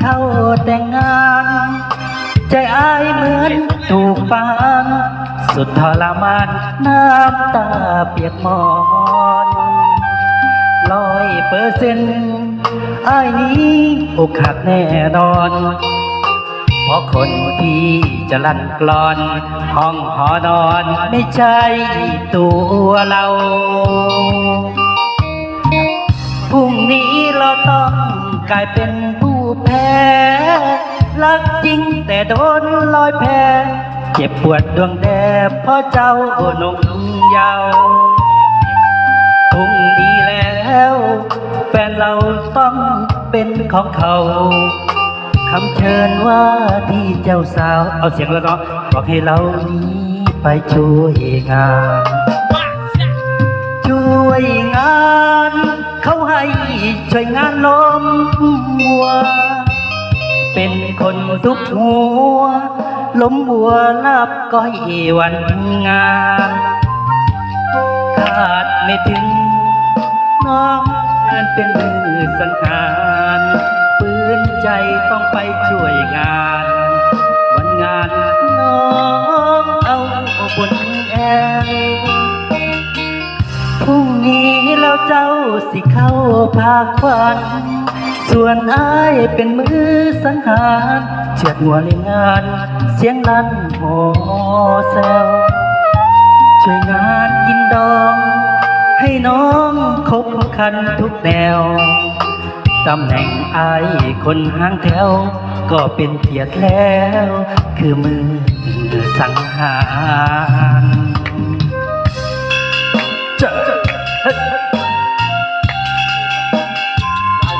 เข้าแต่งงาน ใจอายเหมือนถูกฟางสุดทรมานน้ำตาเปียกหมอนร้อยเปอร์เซ็นต์อายนี้อกหักแน่นอนเพราะคนที่จะลั่นกลอน ห้องหอนอนไม่ใช่ตัวเราพรุ่งนี้เราต้องกลายเป็นผู้ แพ้รักจริงแต่โดนลอยแพ้เจ็บปวดดวงแดบเพราะเจ้าหนุ่มเยาว์พรุ่งนี้แล้ว แฟนเราต้องเป็นของเขาคำเชิญว่าที่เจ้าสาว เอาเสียงแล้วเนาะบอกให้เรานี้ไปช่วยงาน ช่วยงานล้มวัว เป็นคนทุกหัว ล้มวัวลับก้อยวันงานขาดไม่ถึง น้องเดินเป็นมือสังหารปืนใจต้องไปช่วยงาน วันงานน้องเอาบนแอล พรุ่งนี้แล้วเจ้าสิเข้าภาควัน ส่วนอายเป็นมือสังหารเชือดหัวเล่นงาน เสียงลั่นโหแซวช่วยงานกินดอง ให้น้องคบคันทุกแนวตำแหน่งอายคนห้างแถว ก็เป็นเกียรติแล้ว คือมือสังหาร